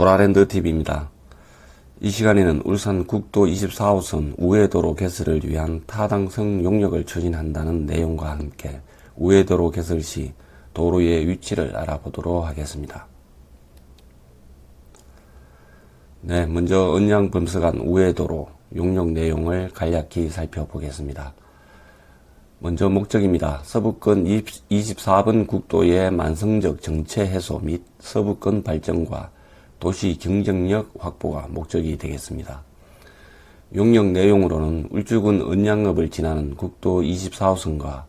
보라랜드 TV입니다. 이 시간에는 울산 국도 24호선 우회도로 개설을 위한 타당성 용역을 추진한다는 내용과 함께 우회도로 개설 시 도로의 위치를 알아보도록 하겠습니다. 네, 먼저 은양 범서간 우회도로 용역 내용을 간략히 살펴보겠습니다. 먼저 목적입니다. 서부권 24번 국도의 만성적 정체 해소 및 서부권 발전과 도시 경쟁력 확보가 목적이 되겠습니다. 용역 내용으로는 울주군 은양읍을 지나는 국도 24호선과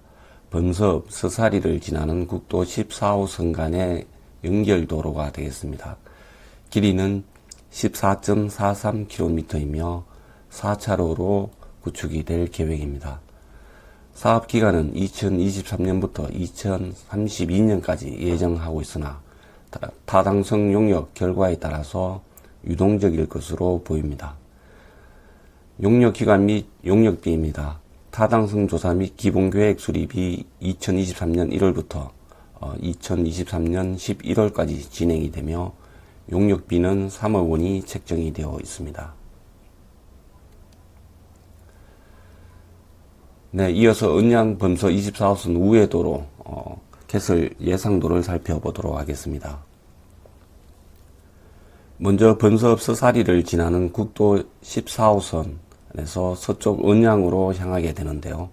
범서읍 서사리를 지나는 국도 14호선 간의 연결도로가 되겠습니다. 길이는 14.43km이며 4차로로 구축이 될 계획입니다. 사업 기간은 2023년부터 2032년까지 예정하고 있으나 타당성 용역 결과에 따라서 유동적일 것으로 보입니다. 용역 기간 및 용역비입니다. 타당성 조사 및 기본계획 수립이 2023년 1월부터 2023년 11월까지 진행이 되며 용역비는 3억 원이 책정이 되어 있습니다. 네, 이어서 은양 범서 24호선 우회도로 어, 개설 예상도를 살펴보도록 하겠습니다. 먼저 번서읍 서사리를 지나는 국도 14호선에서 서쪽 은양으로 향하게 되는데요.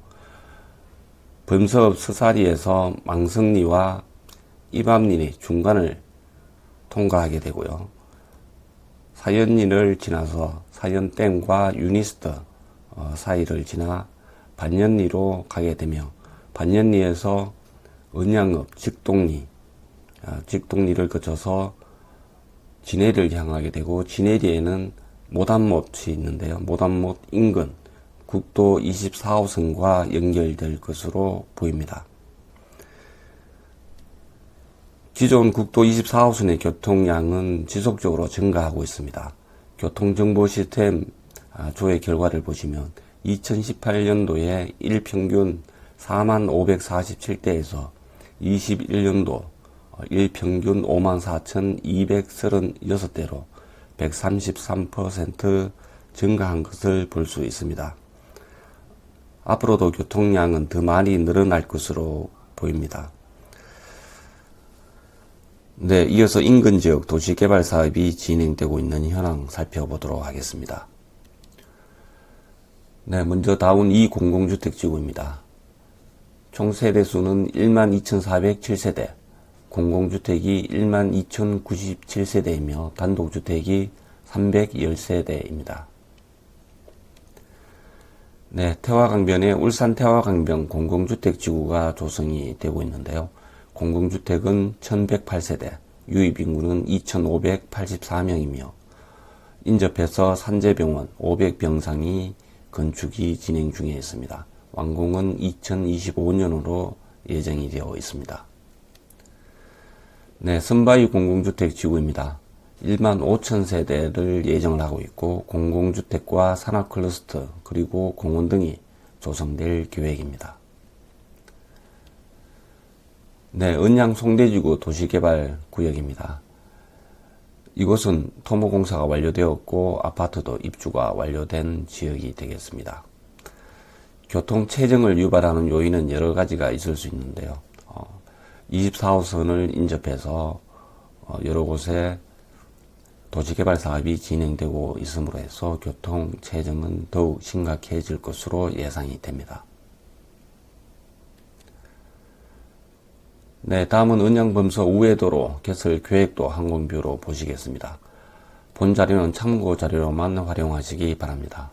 범서읍 서사리에서 망성리와 이밤리 중간을 통과하게 되고요. 사연리를 지나서 사연댐과 유니스터 어, 사이를 지나 반년리로 가게 되며 반년리에서 은양읍 직동리 아, 직동리를 거쳐서 진해를 향하게 되고 진해리에는 모단못이 있는데요. 모단못 인근 국도 24호선과 연결될 것으로 보입니다. 기존 국도 24호선의 교통량은 지속적으로 증가하고 있습니다. 교통정보 시스템 아, 조회 결과를 보시면 2018년도에 일평균 4만 547대에서 21년도 일평균 5만 4,236대로 133% 증가한 것을 볼 수 있습니다. 앞으로도 교통량은 더 많이 늘어날 것으로 보입니다. 네, 이어서 인근 지역 도시개발 사업이 진행되고 있는 현황 살펴보도록 하겠습니다. 네, 먼저 다운 2공공주택지구입니다. 총 세대 수는 1만 2,407세대, 공공주택이 1만 2,097세대이며 단독주택이 310세대입니다. 네, 태화강변에 울산 태화강변 공공주택지구가 조성이 되고 있는데요. 공공주택은 1,108세대, 유입 인구는 2,584명이며 인접해서 산재병원 500병상이 건축이 진행 중에 있습니다. 완공은 2025년으로 예정이 되어 있습니다. 네, 선바위 공공주택 지구입니다. 1만 5천 세대를 예정을 하고 있고 공공주택과 산업클러스터 그리고 공원 등이 조성될 계획입니다. 네, 은양 송대지구 도시개발 구역입니다. 이곳은 토모공사가 완료되었고 아파트도 입주가 완료된 지역이 되겠습니다. 교통 체증을 유발하는 요인은 여러 가지가 있을 수 있는데요. 어, 24호선을 인접해서 어, 여러 곳에 도시개발 사업이 진행되고 있으므로 해서 교통 체증은 더욱 심각해질 것으로 예상이 됩니다. 네, 다음은 은양범서 우회도로 개설 계획도 항공뷰로 보시겠습니다. 본 자료는 참고 자료로만 활용하시기 바랍니다.